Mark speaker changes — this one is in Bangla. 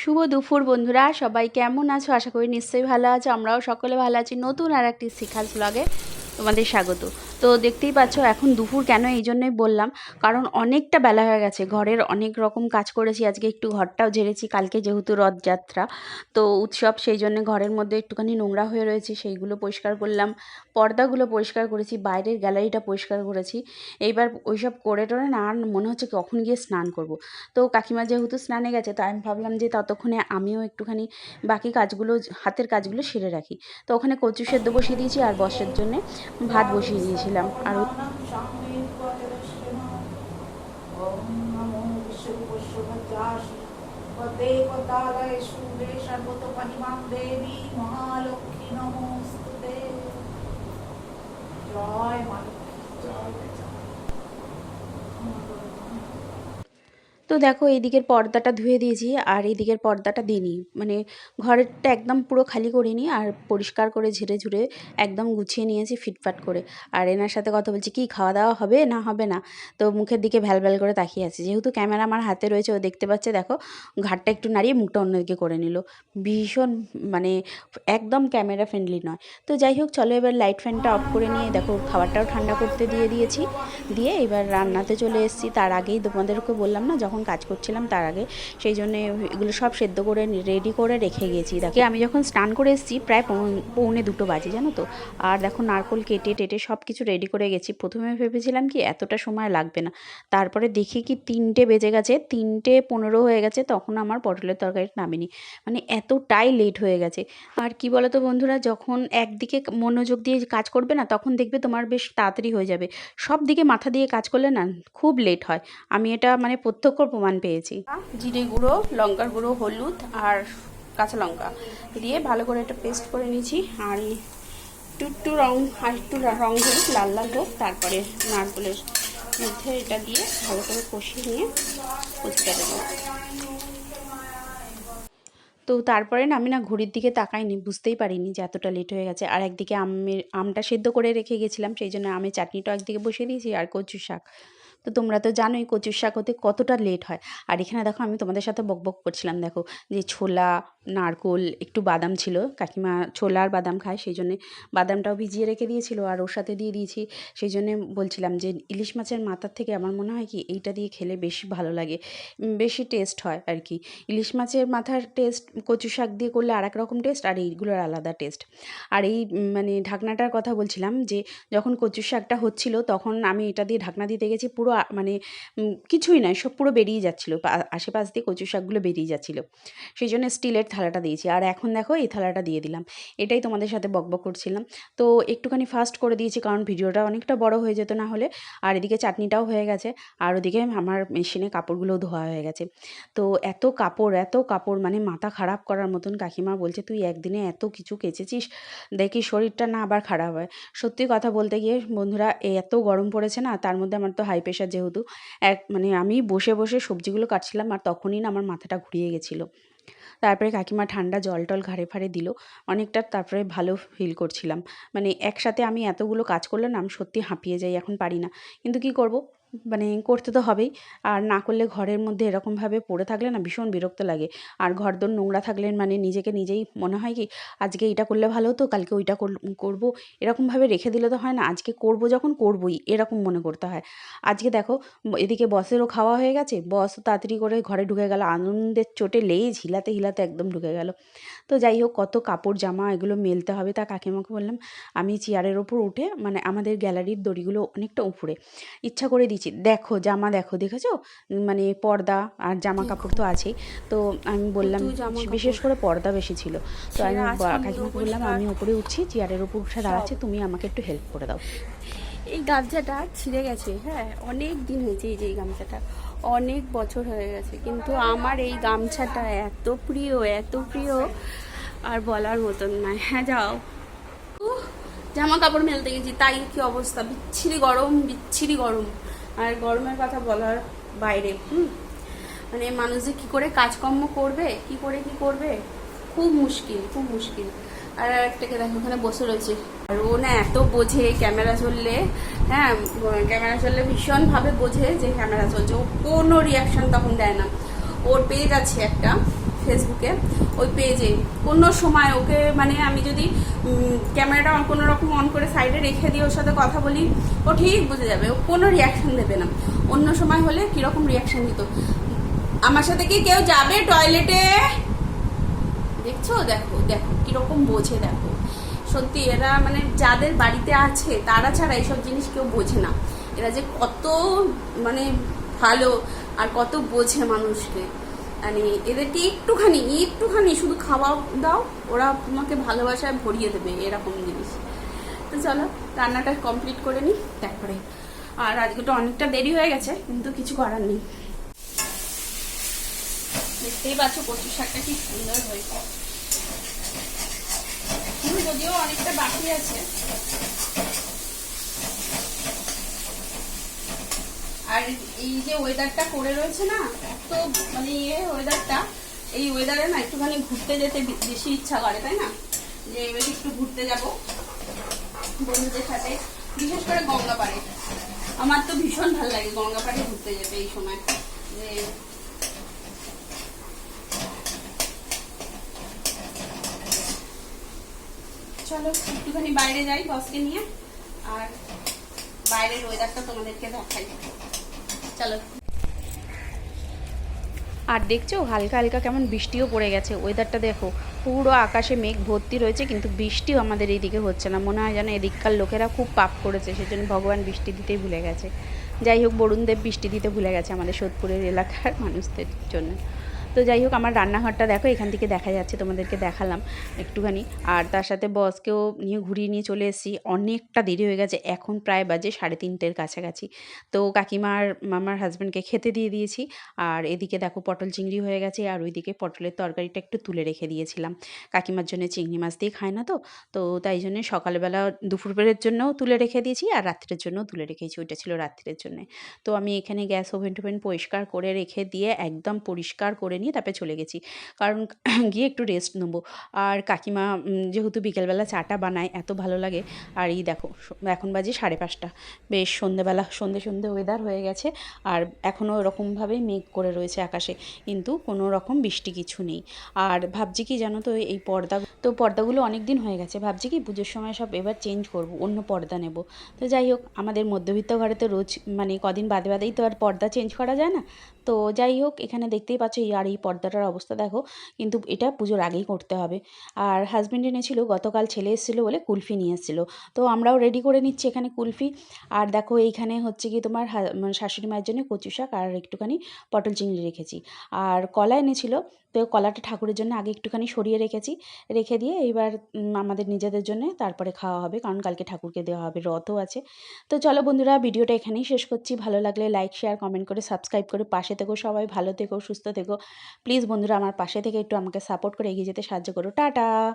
Speaker 1: শুভ দুপুর বন্ধুরা, সবাই কেমন আছো? আশা করি নিশ্চয়ই ভালো আছো। আমরাও সকলে ভালো আছি। নতুন আর একটি শিখাল ব্লগে তোমাদের স্বাগত। তো দেখতেই পাচ্ছ এখন দুপুর কেন এই জন্যই বললাম। কারণ অনেকটা বেলা হয়ে গেছে। ঘরের অনেক রকম কাজ করেছি। আজকে একটু ঘরটাও ঝেড়েছি। কালকে যেহেতু রথযাত্রা। তো উৎসব সেই জন্য ঘরের মধ্যে একটুখানি নোংরা হয়ে রয়েছে। সেইগুলো পরিষ্কার করলাম। পর্দাগুলো পরিষ্কার করেছি। বাইরের গ্যালারিটা পরিষ্কার করেছি। এইবার ওইসব করে টোরে না আর মনে হচ্ছে কখন গিয়ে স্নান করব। তো কাকিমা যেহেতু স্নানে গেছে তো আমি ভাবলাম যে ততক্ষণে আমিও একটুখানি বাকি কাজগুলো, হাতের কাজগুলো সেরে রাখি। তো ওখানে কচু সেদ্ধ বসিয়ে দিয়েছি আর বসের জন্যে ভাত বসিয়ে দিয়েছিলাম আর
Speaker 2: জয় মা
Speaker 1: তো দেখো এইদিকের পর্দাটা ধুয়ে দিয়েছি আর এইদিকের পর্দাটা দিইনি। মানে ঘরেরটা একদম পুরো খালি করিনি আর পরিষ্কার করে ঝেড়ে ঝুড়ে একদম গুছিয়ে নিয়েছি ফিটফাট করে। আর এনার সাথে কথা বলছি, কি, খাওয়া দাওয়া হবে না হবে না? তো মুখের দিকে ভ্যাল করে তাকিয়ে আছে। যেহেতু ক্যামেরা আমার হাতে রয়েছে, ও দেখতে পাচ্ছে, দেখো ঘাটটা একটু নাড়িয়ে মুখটা অন্যদিকে করে নিল। ভীষণ মানে একদম ক্যামেরা ফ্রেন্ডলি নয়। তো যাই হোক, চলো এবার লাইট ফ্যানটা অফ করে নিয়ে দেখো খাবারটাও ঠান্ডা করতে দিয়ে দিয়েছি। দিয়ে এবার রান্নাতে চলে এসেছি। তার আগেই তোমাদেরকে বললাম না, যখন কাজ করছিলাম তার আগে, সেই জন্য এগুলো সব সেদ্ধ করে রেডি করে রেখে গেছি দেখো, আমি যখন স্নান করে এসেছি, প্রায় পৌন- দুটো বাজে, জানো তো? আর দেখো, নারকোল কেটে টেটে সব কিছু রেডি করে গেছি। প্রথমে ভেবেছিলাম কি, এতটা সময় লাগবে না। তারপরে দেখি কি, তিনটে বেজে গেছে, তিনটে পনেরো হয়ে গেছে, তখন আমার পটলের তরকারি নামিনি। মানে এতটাই লেট হয়ে গেছে। আর কি বলো তো বন্ধুরা, যখন একদিকে মনোযোগ দিয়ে কাজ করবে না, তখন দেখবে তোমার বেশ তাড়াতাড়ি হয়ে যাবে। সব দিকে মাথা দিয়ে কাজ করলে না, খুব লেট হয়। আমি এটা মানে প্রত্যক্ষ প্রমাণ পেয়েছি। জিরে গুঁড়ো, লঙ্কার গুঁড়ো, হলুদ আর কাঁচা লঙ্কা দিয়ে ভালো করে একটা পেস্ট করে নিয়েছি। আর একটু রং, আর একটু রং হলুদ লাল লাল হোক, তারপরে নারকেলের মধ্যে এটা দিয়ে ভালো করে কষিয়ে নিয়ে কচুটা দেবো। তো তারপরে না, আমি না ঘড়ির দিকে তাকাইনি, বুঝতেই পারিনি যে এতটা লেট হয়ে গেছে। আর একদিকে আমের, আমটা সেদ্ধ করে রেখে গেছিলাম, সেই জন্য আমের চাটনিটাও একদিকে বসিয়ে দিয়েছি, আর কচু শাক। তো তোমরা তো জানোই কচুর শাক হতে কতটা লেট হয়। আর এখানে দেখো আমি তোমাদের সাথে বকবক করছিলাম, দেখো যে ছোলা নারকোল, একটু বাদাম ছিল। কাকিমা ছোলা আর বাদাম খায়, সেই জন্যে বাদামটাও ভিজিয়ে রেখে দিয়েছিল আর ওর সাথে দিয়ে দিয়েছি। সেই জন্যে বলছিলাম যে, ইলিশ মাছের মাথার থেকে আমার মনে হয় কি, এইটা দিয়ে খেলে বেশি ভালো লাগে বেশি টেস্ট হয় আর কি। ইলিশ মাছের মাথার টেস্ট, কচু শাক দিয়ে করলে আর এক রকম টেস্ট আর এইগুলোর আলাদা টেস্ট। আর এই মানে ঢাকনাটার কথা বলছিলাম যে, যখন কচু শাকটা হচ্ছিল তখন আমি এটা দিয়ে ঢাকনা দিতে গেছি, পুরো মানে কিছুই নয়, সব পুরো বেরিয়ে যাচ্ছিল আশেপাশ দিয়ে কচু শাকগুলো বেরিয়ে যাচ্ছিল। সেই জন্য স্টিলের থালাটা দিয়েছি। আর এখন দেখো এই থালাটা দিয়ে দিলাম। এটাই তোমাদের সাথে বকবক করছিলাম। তো একটুখানি ফাস্ট করে দিয়েছি কারণ ভিডিওটা অনেকটা বড় হয়ে যেত না হলে। আর এদিকে চাটনিটাও হয়ে গেছে। আর ওদিকে আমার মেশিনে কাপড়গুলোও ধোয়া হয়ে গেছে। তো এত কাপড় এত কাপড় মানে মাথা খারাপ করার মতন কাকিমা বলছে, তুই একদিনে এত কিছু কেচেছিস? দেখি শরীরটা না আবার খারাপ হয়। সত্যি কথা বলতে গিয়ে বন্ধুরা, এত গরম পড়েছে না, তার মধ্যে আমার তো হাই প্রেশার যেহেতু, এক মানে আমি বসে বসে সবজিগুলো কাটছিলাম আর তখনই না আমার মাথাটা ঘুরিয়ে গেছিল। তারপরে কাকিমা ঠান্ডা জল টল ঘাড়ে ফাড়ে দিল। অনেকটা তারপরে ভালো ফিল করছিলাম। মানে একসাথে আমি এতগুলো কাজ করলাম আমি সত্যি হাঁপিয়ে যাই, এখন পারি না। কিন্তু কি করব? মানে করতে তো হবেই। আর না করলে ঘরের মধ্যে এরকমভাবে পড়ে থাকলে না ভীষণ বিরক্ত লাগে। আর ঘরদোর নোংরা থাকলে মানে নিজেকে নিজেই মনে হয় কি, আজকে এটা করলে ভালো হতো, কালকে ওইটা করব। এরকমভাবে রেখে দিলে তো হয় না, আজকে করব যখন করবই, এরকম মনে করতে হয়। আজকে দেখো এদিকে বসেরও খাওয়া হয়ে গেছে, বস তাড়াতাড়ি করে ঘরে ঢুকে গেল, আনন্দের চোটে লেই হিলাতে হিলাতে একদম ঢুকে গেল। তো যাই হোক কত কাপড় জামা এগুলো মেলতে হবে। তা কাকিমাকে বললাম আমি চেয়ারের ওপর উঠে মানে আমাদের গ্যালারির দড়িগুলো অনেকটা উপরে ইচ্ছা করে দিচ্ছি। দেখো জামা দেখো দেখেছ? মানে পর্দা আর জামা কাপড় তো আছেই। তো আমি বললাম বিশেষ করে পর্দা বেশি ছিল। তো আমি কাকিমাকে বললাম আমি ওপরে উঠছি চেয়ারের ওপর উঠে দাঁড়াচ্ছি তুমি আমাকে একটু হেল্প করে দাও।
Speaker 3: এই গামছাটা ছিঁড়ে গেছে হ্যাঁ? অনেক দিন হয়েছে এই যে এই গামছাটা। অনেক বছর হয়ে গেছে। কিন্তু আমার এই গামছাটা এত প্রিয় এত প্রিয়। আর বলার মতন নয় হ্যাঁ যাও। জামা কাপড় মেলতে গেছি, তাই কি অবস্থা? বিচ্ছিরি গরম বিচ্ছিরি গরম। আর গরমের কথা বলার বাইরে, হুম? মানে মানুষ যে কী করে কাজকর্ম করবে, কি করে কি করবে? খুব মুশকিল খুব মুশকিল। আর একটাকে দেখো, ওখানে বসে রয়েছে। আর ও না এত বোঝে ক্যামেরা চললে হ্যাঁ ক্যামেরা চললে ভীষণভাবে বোঝে যে ক্যামেরা চলছে। ও কোনো রিয়াকশন তখন দেয় না। ওর পেজ আছে একটা ফেসবুকে ওই পেজে কোনো সময় ওকে মানে আমি যদি ক্যামেরাটা কোনো রকম অন করে সাইডে রেখে দিই ওর সাথে কথা বলি, ও ঠিক বুঝে যাবে। ও কোনো রিয়াকশন দেবে না। অন্য সময় হলে কীরকম রিয়াকশান দিত? আমার সাথে কি কেউ যাবে টয়লেটে দেখছ? দেখো দেখো, কীরকম বোঝে, দেখো। সত্যি, এরা মানে যাদের বাড়িতে আছে, তারা ছাড়া এইসব জিনিস কেউ বোঝে না। এরা যে কত মানে ভালো আর কত বোঝে মানুষকে। মানে এদেরকে একটুখানি একটুখানি শুধু খাওয়া দাও, ওরা তোমাকে ভালোবাসায় ভরিয়ে দেবে এরকম জিনিস। তো চলো, রান্নাটা কমপ্লিট করে নিই, তারপরে। আর আজকে তো অনেকটা দেরি হয়ে গেছে, কিন্তু কিছু করার নেই। দেখতেই পাচ্ছ কচু শাকটা কি সুন্দর হয়েছে। যদিও অনেকটা বাকি আছে। আর এই যে ওয়েদারটা করে রয়েছে না, এত মানে ইয়ে ওয়েদারটা এই ওয়েদারে না একটুখানি ঘুরতে যেতে বেশি ইচ্ছা করে, তাই না? যে এবার একটু ঘুরতে যাব বন্ধুদের সাথে, বিশেষ করে গঙ্গাপাড়ে। আমার তো ভীষণ ভালো লাগে গঙ্গাপাড়ে ঘুরতে যেতে এই সময়। যে চলো, একটুখানি বাইরে যাই বসকে নিয়ে, আর বাইরের ওয়েদারটা তোমাদেরকে দেখাই।
Speaker 1: আর দেখছ, হালকা হালকা কেমন বৃষ্টিও পড়ে গেছে। ওয়েদারটা দেখো, পুরো আকাশে মেঘ ভর্তি রয়েছে, কিন্তু বৃষ্টিও আমাদের এইদিকে হচ্ছে না। মনে হয় যেন এদিককার লোকেরা খুব পাপ করেছে, সেজন্য ভগবান বৃষ্টি দিতেই ভুলে গেছে। যাই হোক, বরুণদেব বৃষ্টি দিতে ভুলে গেছে আমাদের সোদপুরের এলাকার মানুষদের জন্য। তো যাই হোক, আমার রান্নাঘরটা দেখো, এখান থেকে দেখা যাচ্ছে, তোমাদেরকে দেখালাম একটুখানি। আর তার সাথে বসকেও নিয়ে ঘুরিয়ে নিয়ে চলে এসেছি। অনেকটা দেরি হয়ে গেছে, এখন প্রায় বাজে সাড়ে তিনটের কাছাকাছি। তো কাকিমার আমার হাজব্যান্ডকে খেতে দিয়ে দিয়েছি। আর এদিকে দেখো, পটল চিংড়ি হয়ে গেছে, আর ওইদিকে পটলের তরকারিটা একটু তুলে রেখে দিয়েছিলাম। কাকিমার জন্য চিংড়ি মাছ দিয়ে খায় না তো? তো তাই জন্য সকালবেলা দুপুরবেলার জন্যও তুলে রেখে দিয়েছি, আর রাত্রের জন্যও তুলে রেখেছি। ওইটা ছিল রাত্রের জন্য। তো আমি এখানে গ্যাস ওভেন টোভেন পরিষ্কার করে রেখে দিয়ে, একদম পরিষ্কার করে নিয়ে তারপরে চলে গেছি। কারণ গিয়ে একটু রেস্ট নেব। আর কাকিমা যেহেতু বিকেলবেলা চাটা বানায়, এত ভালো লাগে। আর এই দেখো এখন বাজে সাড়ে পাঁচটা। বেশ, সন্ধেবেলা, সন্ধে সন্ধে ওয়েদার হয়ে গেছে। আর এখনও ওরকমভাবেই মেঘ করে রয়েছে আকাশে। কিন্তু কোনো রকম বৃষ্টি কিছু নেই। আর ভাবছি কি জানো তো, এই পর্দা, তো পর্দাগুলো অনেক দিন হয়ে গেছে। ভাবছি কি পুজোর সময় সব এবার চেঞ্জ করব, অন্য পর্দা নেব। তো যাই হোক, আমাদের মধ্যবিত্ত ঘরে তো রোজ মানে কদিন বাদে বাদেই তো আর পর্দা চেঞ্জ করা যায় না। তো যাই হোক, এখানে দেখতেই পাচ্ছ আর এই পর্দাটার অবস্থা, দেখো। কিন্তু এটা পুজোর আগেই করতে হবে। আর হাজব্যান্ড এনেছিল গতকাল ছেলে এসেছিল বলে কুলফি নিয়ে এসেছিল। তো আমরাও রেডি করে নিচ্ছি এখানে কুলফি। আর দেখো, এইখানে হচ্ছে কি তোমার মানে শাশুড়ি মায়ের জন্য কচু শাক আর একটুখানি পটল চিংড়ি রেখেছি। আর কলা এনেছিল তো কলাটা ঠাকুরের জন্য আগে একটুখানি সরিয়ে রেখেছি। রেখে দিয়ে এইবার আমাদের নিজেদের জন্য তারপরে খাওয়া হবে। কারণ কালকে ঠাকুরকে দেওয়া হবে, রথও আছে। তো চলো বন্ধুরা, ভিডিওটা এখানেই শেষ করছি। ভালো লাগলে লাইক শেয়ার কমেন্ট করে সাবস্ক্রাইব করে পাশে থেকো সবাই, ভালো থেকো, সুস্থ থেকো। প্লিজ বন্ধুরা, আমার পাশে থেকে একটু আমাকে সাপোর্ট করে এগিয়ে যেতে সাহায্য করো। টাটা!